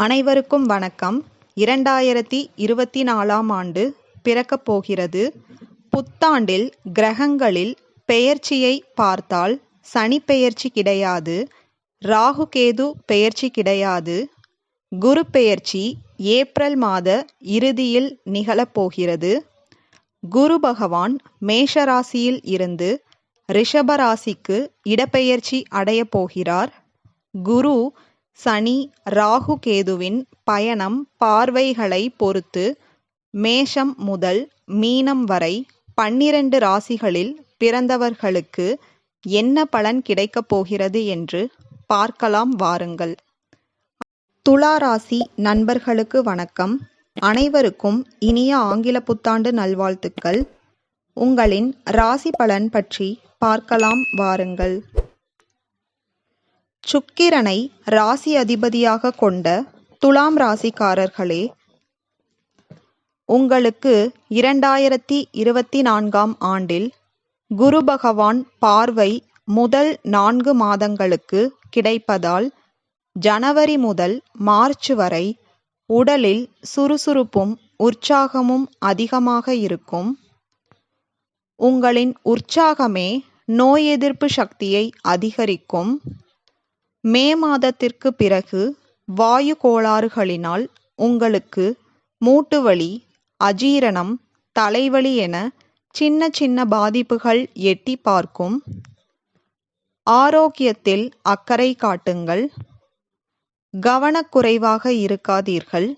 அனைவருக்கும் வணக்கம். இரண்டாயிரத்தி இருபத்தி நாலாம் ஆண்டு பிறக்கப் போகிறது. புத்தாண்டில் கிரகங்களில் பெயர்ச்சியை பார்த்தால் சனி பெயர்ச்சி கிடையாது. ராகு கேது பெயர்ச்சி கிடையாது. குரு பெயர்ச்சி ஏப்ரல் மாத இறுதியில் நிகழப்போகிறது குரு பகவான் மேஷராசியில் இருந்து ரிஷபராசிக்கு இடப்பெயர்ச்சி அடையப் போகிறார். குரு சனி ராகு கேதுவின் பயணம் பார்வைகளை பொறுத்து மேஷம் முதல் மீனம் வரை பன்னிரண்டு ராசிகளில் பிறந்தவர்களுக்கு என்ன பலன் கிடைக்கப் போகிறது என்று பார்க்கலாம் வாருங்கள். துலா ராசி நண்பர்களுக்கு வணக்கம். அனைவருக்கும் இனிய ஆங்கில புத்தாண்டு நல்வாழ்த்துக்கள். உங்களின் ராசி பலன் பற்றி பார்க்கலாம் வாருங்கள். சுக்கிரனை ராசி அதிபதியாக கொண்ட துலாம் ராசிக்காரர்களே உங்களுக்கு இரண்டாயிரத்தி இருபத்தி நான்காம் ஆண்டில் குரு பகவான் பார்வை முதல் நான்கு மாதங்களுக்கு கிடைப்பதால் ஜனவரி முதல் மார்ச் வரை உடலில் சுறுசுறுப்பும் உற்சாகமும் அதிகமாக இருக்கும். உங்களின் உற்சாகமே நோய் எதிர்ப்பு சக்தியை அதிகரிக்கும். மே மாதத்திற்கு பிறகு வாயு கோளாறுகளினால் உங்களுக்கு மூட்டுவலி அஜீரணம் தலைவலி என சின்ன சின்ன பாதிப்புகள் எட்டி பார்க்கும். ஆரோக்கியத்தில் அக்கறை காட்டுங்கள். கவனக்குறைவாக இருக்காதீர்கள்.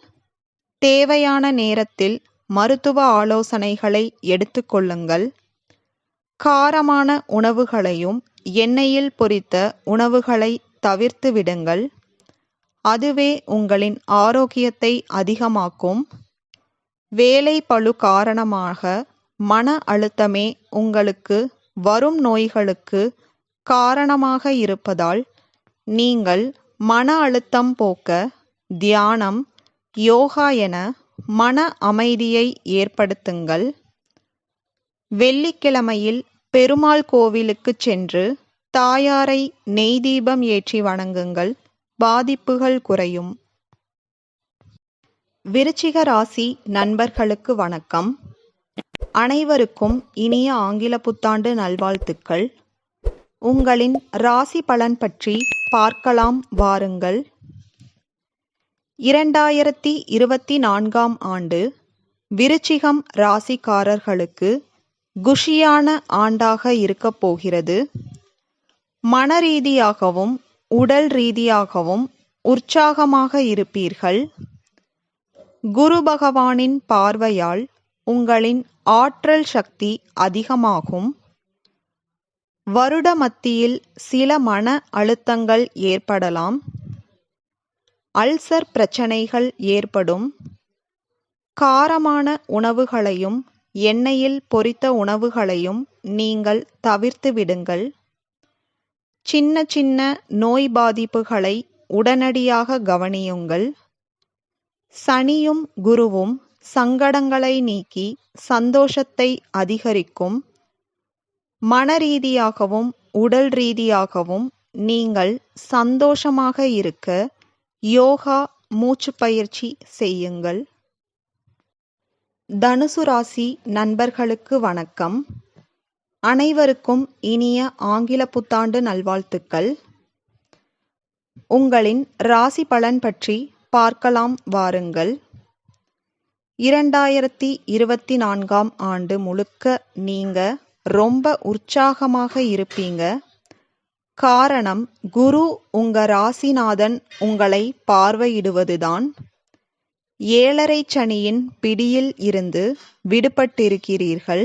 தேவையான நேரத்தில் மருத்துவ ஆலோசனைகளை எடுத்துக்கொள்ளுங்கள் காரமான உணவுகளையும் எண்ணெயில் பொரித்த உணவுகளை தவிர்த்து விடுங்கள். அதுவே உங்களின் ஆரோக்கியத்தை அதிகமாக்கும். வேலை பளு காரணமாக மன அழுத்தமே உங்களுக்கு வரும் நோய்களுக்கு காரணமாக இருப்பதால் நீங்கள் மன அழுத்தம் போக்க தியானம் யோகா என மன அமைதியை ஏற்படுத்துங்கள். வெள்ளிக்கிழமையில் பெருமாள் கோவிலுக்கு சென்று தாயாரை நெய் தீபம் ஏற்றி வணங்குங்கள் பாதிப்புகள் குறையும். விருச்சிக ராசி நண்பர்களுக்கு வணக்கம். அனைவருக்கும் இனிய ஆங்கில புத்தாண்டு நல்வாழ்த்துக்கள். உங்களின் ராசி பலன் பற்றி பார்க்கலாம் வாருங்கள். இரண்டாயிரத்தி இருபத்தி நான்காம் ஆண்டு விருச்சிகம் ராசிக்காரர்களுக்கு குஷியான ஆண்டாக இருக்கப் போகிறது. மன ரீதியாகவும் உடல் ரீதியாகவும் உற்சாகமாக இருப்பீர்கள். குரு பகவானின் பார்வையால் உங்களின் ஆற்றல் சக்தி அதிகமாகும். வருட மத்தியில் சில மன அழுத்தங்கள் ஏற்படலாம். அல்சர் பிரச்சனைகள் ஏற்படும். காரமான உணவுகளையும் எண்ணெயில் பொரித்த உணவுகளையும் நீங்கள் தவிர்த்து விடுங்கள். சின்ன சின்ன நோய் பாதிப்புகளை உடனடியாக கவனியுங்கள். சனியும் குருவும் சங்கடங்களை நீக்கி சந்தோஷத்தை அதிகரிக்கும். மனரீதியாகவும் உடல் ரீதியாகவும் நீங்கள் சந்தோஷமாக இருக்க யோகா மூச்சு பயிற்சி செய்யுங்கள். தனுசு ராசி நண்பர்களுக்கு வணக்கம். அனைவருக்கும் இனிய ஆங்கில புத்தாண்டு நல்வாழ்த்துக்கள். உங்களின் ராசி பலன் பற்றி பார்க்கலாம் வாருங்கள். இரண்டாயிரத்தி இருபத்தி நான்காம் ஆண்டு முழுக்க நீங்க ரொம்ப உற்சாகமாக இருப்பீங்க. காரணம் குரு உங்க ராசிநாதன் உங்களை பார்வையிடுவதுதான். ஏழரை சனியின் பிடியில் இருந்து விடுபட்டிருக்கிறீர்கள்.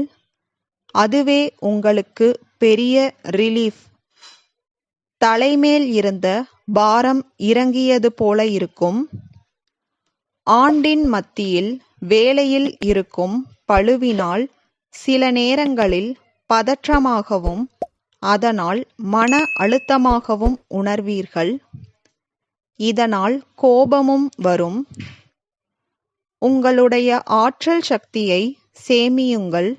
அதுவே உங்களுக்கு பெரிய ரிலீஃப் தலைமேல் இருந்த பாரம் இறங்கியது போல இருக்கும். ஆண்டின் மத்தியில் வேலையில் இருக்கும் பழுவினால் சில நேரங்களில் பதற்றமாகவும் அதனால் மன அழுத்தமாகவும் உணர்வீர்கள். இதனால் கோபமும் வரும். உங்களுடைய ஆற்றல் சக்தியை சேமியுங்கள்.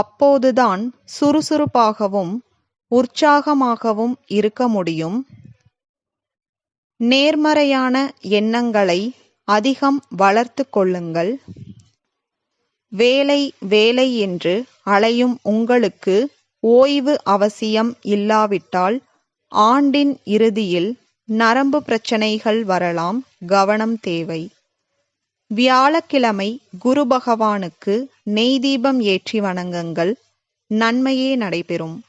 அப்போதுதான் சுறுசுறுப்பாகவும் உற்சாகமாகவும் இருக்க முடியும். நேர்மறையான எண்ணங்களை அதிகம் வளர்த்துக் கொள்ளுங்கள். வேலை வேலை என்று அலையும் உங்களுக்கு ஓய்வு அவசியம் இல்லாவிட்டால் ஆண்டின் இறுதியில் நரம்பு பிரச்சனைகள் வரலாம். கவனம் தேவை. வியாழக்கிழமை குரு பகவானுக்கு நெய் தீபம் ஏற்றி வணங்குங்கள். நன்மையே நடைபெறும்.